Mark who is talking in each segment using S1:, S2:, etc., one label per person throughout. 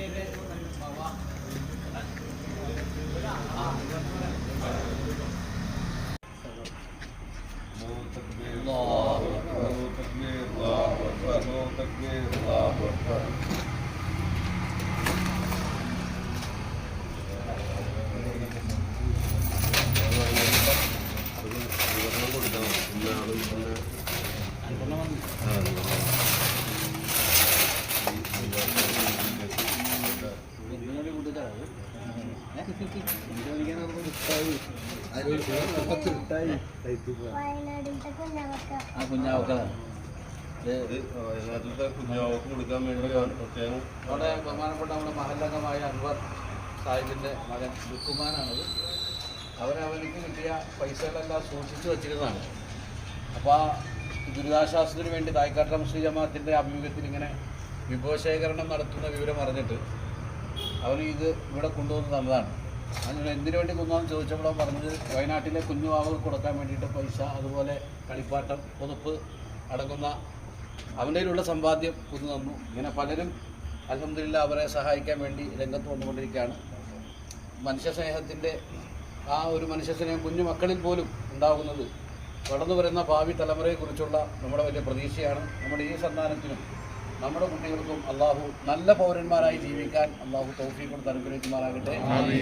S1: വയനാടിന്റെ കുഞ്ഞാവക്ക
S2: ആ കുഞ്ഞാവക്കളാണ്
S3: കുഞ്ഞാവക്ക് കൊടുക്കാൻ വേണ്ടിയാണ് പ്രത്യേകം
S2: അവിടെ ബഹുമാനപ്പെട്ട നമ്മുടെ മഹല്ലംഗമായ അൻവർ സാഹിബിന്റെ മകൻ ലുക്കുമാനാണത് അവരവർക്ക് കിട്ടിയ പൈസകളെല്ലാം സൂക്ഷിച്ചു വച്ചിരുന്നതാണ് അപ്പോൾ ദുരിതാശ്വാസത്തിന് വേണ്ടി തായ്ക്കാട്ട മുസ്ലിം ജമാഅത്തിന്റെ ആഭിമുഖ്യത്തിൽ ഇങ്ങനെ വിഭവശേഖരണം നടത്തുന്ന വിവരം അറിഞ്ഞിട്ട് അവർ ഇത് ഇവിടെ കൊണ്ടുവന്ന് തന്നതാണ്. അതിന് എന്തിനു വേണ്ടി കുന്നാന്ന് ചോദിച്ചപ്പോൾ പറഞ്ഞത് വയനാട്ടിലെ കുഞ്ഞുവാവുകൾ കൊടുക്കാൻ വേണ്ടിയിട്ട് പൈസ അതുപോലെ കളിപ്പാട്ടം പുതുപ്പ് അടങ്ങുന്ന അവന്റെ കയ്യിലുള്ള സമ്പാദ്യം കുന്നു തന്നു. ഇങ്ങനെ പലരും അലഹമില്ല അവരെ സഹായിക്കാൻ വേണ്ടി രംഗത്ത് വന്നുകൊണ്ടിരിക്കുകയാണ്. മനുഷ്യ സ്നേഹത്തിന്റെ ആ ഒരു മനുഷ്യ സ്നേഹം കുഞ്ഞു മക്കളിൽ പോലും ഉണ്ടാകുന്നത് വളർന്നു വരുന്ന ഭാവി തലമുറയെക്കുറിച്ചുള്ള നമ്മുടെ വലിയ പ്രതീക്ഷയാണ്. നമ്മുടെ ഈ സന്താനത്തിനും നമ്മുടെ കുട്ടികൾക്കും അള്ളാഹു നല്ല പൗരന്മാരായി ജീവിക്കാൻ അള്ളാഹു തൗഫീഖ് കൊടുത്ത് അനുഗ്രഹിക്കുമാറാകട്ടെ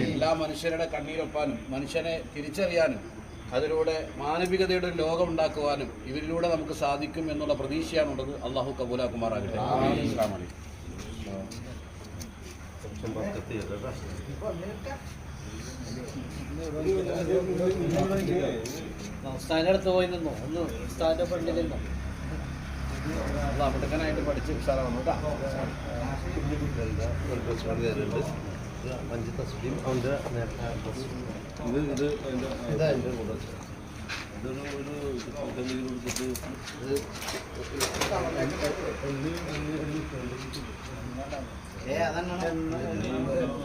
S2: എല്ലാ മനുഷ്യരുടെ കണ്ണീരൊപ്പാനും മനുഷ്യനെ തിരിച്ചറിയാനും അതിലൂടെ മാനവികതയുടെ ഒരു ലോകം ഉണ്ടാക്കുവാനും ഇവരിലൂടെ നമുക്ക് സാധിക്കും എന്നുള്ള പ്രതീക്ഷയാണുള്ളത് അള്ളാഹു കബൂലാക്കുമാറാകട്ടെ. അസ്സലാമു അലൈക്കും. ഉസ്താദിന്റെ അടുത്ത് പോയി നിന്നോ? ഒന്ന് ഉസ്താദിന്റെ ഫ്രണ്ടിൽ നിന്നോ അവിടക്കനായിട്ട് പഠിച്ച് ഉഷാറാവണം കേട്ടോ.
S3: അഞ്ച് തസ്ബിയും അവന്റെ ഇത് ഇത് ഇതാ
S4: ഇതതിന്റെ കൂടെ
S3: ഇതൊരു ഒരു എന്തെങ്കിലും കൊടുത്തിട്ട്
S4: ഇത്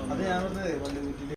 S4: അത് ഞാൻ